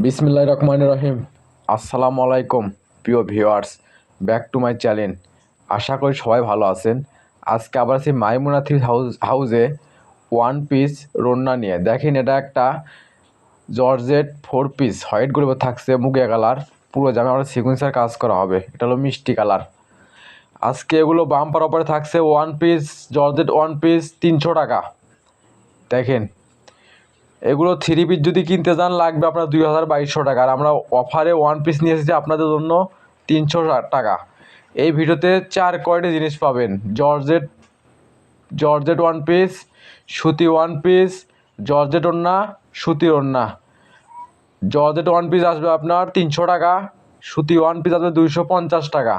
বিসমিল্লাহ রহমান রহিম। আসসালামু আলাইকুম, প্রিয় viewers, back to my channel. আশা করি সবাই ভালো আছেন। আজকে আবার আছি মাইমুনা থ্রি হাউস, হাউসে ওয়ান পিস রন্না নিয়ে। দেখেন, এটা একটা জর্জেট ফোর পিস। হোয়াইট গ্রুপে থাকছে মুগিয়া কালার, পুরো জামে আমরা সিকুয়েন্সের কাজ করা হবে। এটা হলো মিষ্টি কালার। আজকে এগুলো বাম্পার অপারে থাকছে one piece, georgette one piece, তিনশো টাকা। দেখেন এগুলো থ্রি পিস যদি কিনতে যান, লাগবে আপনার দুই হাজার বাইশশো টাকা। আর আমরা অফারে ওয়ান পিস নিয়ে এসেছি আপনাদের জন্য তিনশো টাকা। এই ভিডিওতে চার কয়টি জিনিস পাবেন। জর্জেট জর্জেট ওয়ান পিস সুতি ওয়ান পিস জর্জেট ওন্না সুতি ওন্না জর্জেট ওয়ান পিস আসবে আপনার তিনশো টাকা, সুতি ওয়ান পিস আসবে দুইশো পঞ্চাশ টাকা।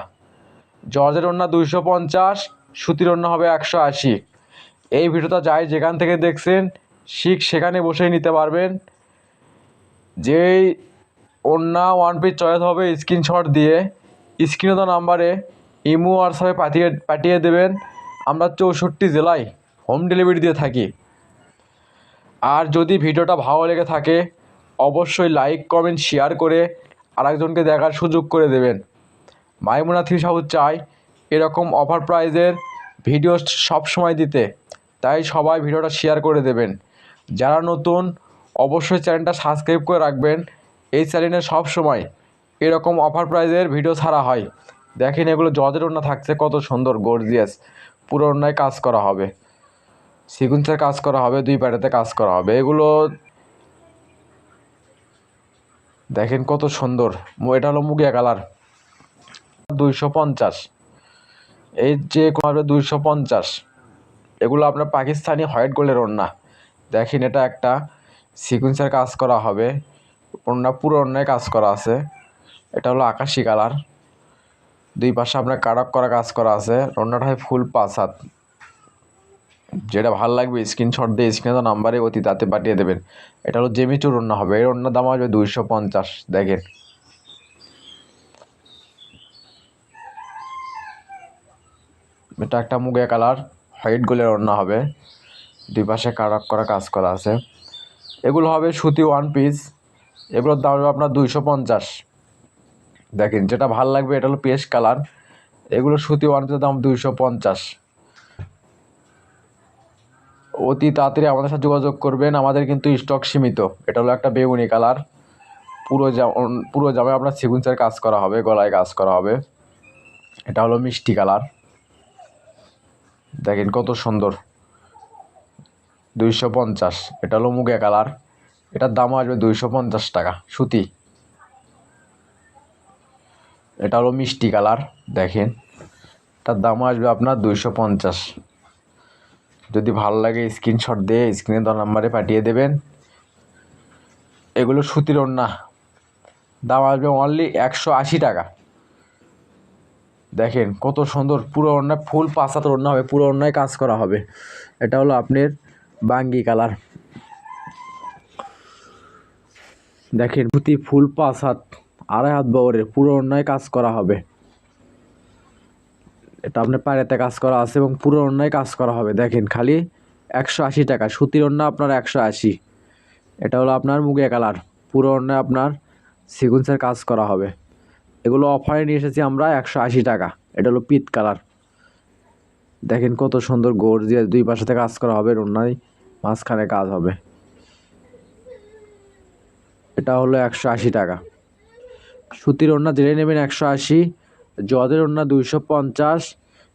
জর্জেট ওন্না দুইশো পঞ্চাশ, সুতির ওন্না হবে একশো আশি। এই ভিডিওটা যাই যেখান থেকে দেখছেন শিখ সেখানে বসেই নিতে পারবেন। যেই ওন্না ওয়ান পিস চয়েস হবে স্ক্রিনশট দিয়ে। স্ক্রিনে তো নাম্বারে ইমো হোয়াটসঅ্যাপে পাঠিয়ে পাঠিয়ে দেবেন। আমরা চৌষট্টি জেলায় হোম ডেলিভারি দিয়ে থাকি। আর যদি ভিডিওটা ভালো লেগে থাকে, অবশ্যই লাইক কমেন্ট শেয়ার করে আরেকজনকে দেখার সুযোগ করে দেবেন। মাইমুনা থ্রি সাউথ চাই এরকম অফার প্রাইজের ভিডিও সব সময় দিতে। তাই সবাই ভিডিওটা শেয়ার করে দেবেন। যারা নতুন, অবশ্যই চ্যানেলটা সাবস্ক্রাইব করে রাখবেন। এই চ্যানেলে সব সময় এরকম অফার প্রাইজের ভিডিও ছাড়া হয়। দেখেন এগুলো জজের ওড়না থাকছে, কত সুন্দর গর্জিয়াস পুরো অন্যায় কাজ করা হবে। সিকুন্সের কাজ করা হবে, দুই প্যাটাতে কাজ করা হবে। এগুলো দেখেন কত সুন্দর। এটা হলো মুগিয়া কালার দুইশো পঞ্চাশ। এই যে, দুইশো পঞ্চাশ। এগুলো আপনার পাকিস্তানি হোয়াইট গোল্ডের ওড়না। দেখেন এটা একটা সিকুয়েন্সের কাজ করা হবে। ওড়না পুরো অন্যায় কাজ করা আছে। এটা হলো আকাশি কালার। দুই পাশে আপনার কারক করা কাজ করা আছে। ওড়নাটা হয় ফুল পাঁচ হাত যেটা ভালো লাগবে স্ক্রিনশট দিয়ে স্ক্রিনে তো নাম্বারে অতি তাতে পাঠিয়ে দেবেন। এটা হলো জেমিচুর ওড়না হবে। এর ওড়নার দাম আসবে দুইশো পঞ্চাশ, দেখেন। এটা একটা মুগিয়া কালার, হোয়াইট গোলের ওড়না হবে। দুই পাশে কারাক করা কাজ করা আছে। এগুলো হবে সুতি ওয়ান পিস এগুলোর দাম হবে আপনার দুইশো পঞ্চাশ। দেখেন, যেটা ভালো লাগবে এটা হলো পেস্ট কালার। এগুলো সুতি ওয়ান পিসের দাম দুইশো পঞ্চাশ। অতি তাড়াতাড়ি আমাদের সাথে যোগাযোগ করবেন। আমাদের কিন্তু স্টক সীমিত। এটা হলো একটা বেগুনি কালার। পুরো যেমন পুরো জামে আপনার সিকুন্সের কাজ করা হবে, গলায় কাজ করা হবে। এটা হলো মিষ্টি কালার। দেখেন কত সুন্দর। দুইশো পঞ্চাশ। এটা হলো মুগে কালার। এটার দাম আসবে দুইশো পঞ্চাশ টাকা, সুতি। এটা হলো মিষ্টি কালার, দেখেন। এটার দাম আসবে আপনার দুইশো পঞ্চাশ। যদি ভালো লাগে স্ক্রিনশট দিয়ে স্ক্রিনে দেওয়া নাম্বারে পাঠিয়ে দেবেন। এগুলো সুতির ওড়না। দাম আসবে অনলি একশো আশি টাকা। দেখেন কত সুন্দর, পুরো ওড়নায় ফুল পাঁচ হাত ওড়না হবে, পুরো ওড়নায় কাজ করা হবে। এটা হলো আপনার বাঙ্গি কালার। দেখেন, ধুতি ফুল পাঁচ হাত, আড়াই হাত বহরের পুরো অন্যায় কাজ করা হবে। এটা আপনার পায়েতে কাজ করা আছে এবং পুরো অন্যায় কাজ করা হবে। দেখেন, খালি একশো আশি টাকা, সুতির ওড়না আপনার একশো আশি। এটা হলো আপনার মুগিয়া কালার, পুরো ওড়নায় আপনার সিকুন্সের কাজ করা হবে। এগুলো অফারে নিয়ে এসেছি আমরা একশো আশি টাকা, এটা হলো পিত কালার। দেখেন কত সুন্দর গোর দিয়ে দুই পাশে কাজ করা হবে ওড়নায় মাঝখানে কাজ হবে। এটা হলো একশো আশি টাকা। সুতির ওড়না জেনে নেবেন একশো আশি, জর্জের ওড়না দুইশো পঞ্চাশ,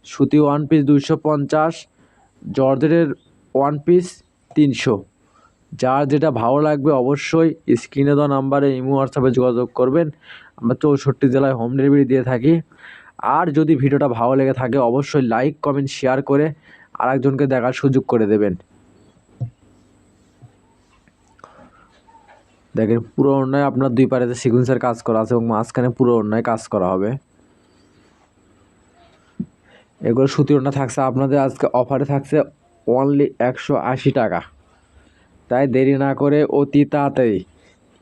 সুতি ওয়ান পিস দুইশো পঞ্চাশ, জর্জের ওয়ান পিস তিনশো। যার যেটা ভালো লাগবে অবশ্যই স্ক্রিনে দেওয়া নাম্বারে ইমো হোয়াটসঅ্যাপে যোগাযোগ করবেন। আমরা চৌষট্টি জেলায় হোম ডেলিভারি দিয়ে থাকি। আর যদি ভিডিওটা ভালো লেগে থাকে, অবশ্যই লাইক কমেন্ট শেয়ার করে আরেকজনকে দেখার সুযোগ করে দেবেন। দেখেন, পুরো অন্যায় আপনার দুই পাড়েতে সিকুয়েন্সের কাজ করা আছে এবং মাঝখানে পুরো অন্যায় কাজ করা হবে। এগুলো সুতি ওড়না থাকছে, আপনাদের আজকে অফারে থাকছে অনলি একশো আশি টাকা। তাই দেরি না করে অতি তাড়াতাড়ি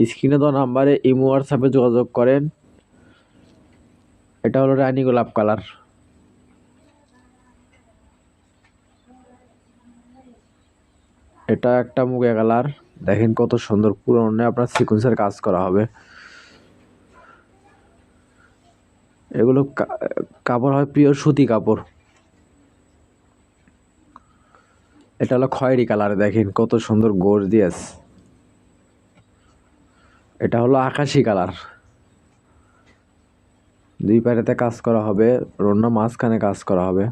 স্ক্রিনে দেওয়া নাম্বারে ইমো, হোয়াটসঅ্যাপে যোগাযোগ করেন। এটা হলো রানী গোলাপ কালার। এটা একটা মুগে কালার। দেখেন কত সুন্দর পুরো অন্যায় আপনার সিকুয়েন্সের কাজ করা হবে। এগুলো কাপড় হয় পিওর সুতি কাপড়। এটা হলো খয়েরি কালার, দেখেন কত সুন্দর গর্জিয়াস এটা হলো আকাশি কালার। দুই পায়েতে কাজ করা হবে রন্না মাঝখানে কাজ করা হবে।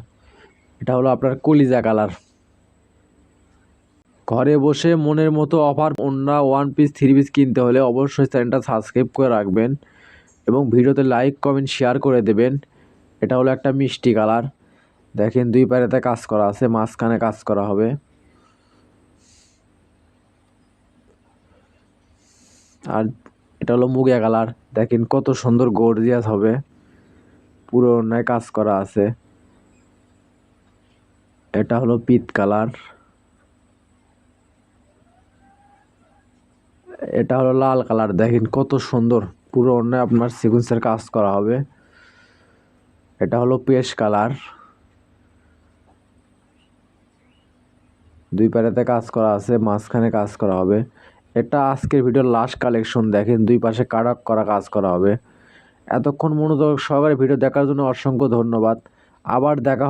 এটা হলো আপনার কলিজা কালার। ঘরে বসে মনের মতো অফার অন্য ওয়ান পিস থ্রি পিস কিনতে হলে অবশ্যই চ্যানেলটা সাবস্ক্রাইব করে রাখবেন এবং ভিডিওতে লাইক কমেন্ট শেয়ার করে দেবেন। এটা হলো একটা মিষ্টি কালার। দেখেন দুই পায়েতে কাজ করা আছে, মাঝখানে কাজ করা হবে। আর এটা হলো মুগিয়া কালার। দেখেন কত সুন্দর গর্জিয়াস হবে। পুরো অন্যায় কাজ করা আছে। এটা হলো পিত কালার। এটা হলো লাল কালার। দেখেন কত সুন্দর। পুরো অন্য আপনার সিকুয়েন্সের কাজ করা হবে। এটা হলো পেশ কালার। দুই পাড়েতে কাজ করা আছে, মাঝখানে কাজ করা হবে। এটা আজকের ভিডিওর লাস্ট কালেকশন দেখেন দুই পাশে কাটাক করা কাজ করা হবে। এতক্ষণ মনোযোগ সহকারে ভিডিও দেখার জন্য অসংখ্য ধন্যবাদ। আবার দেখা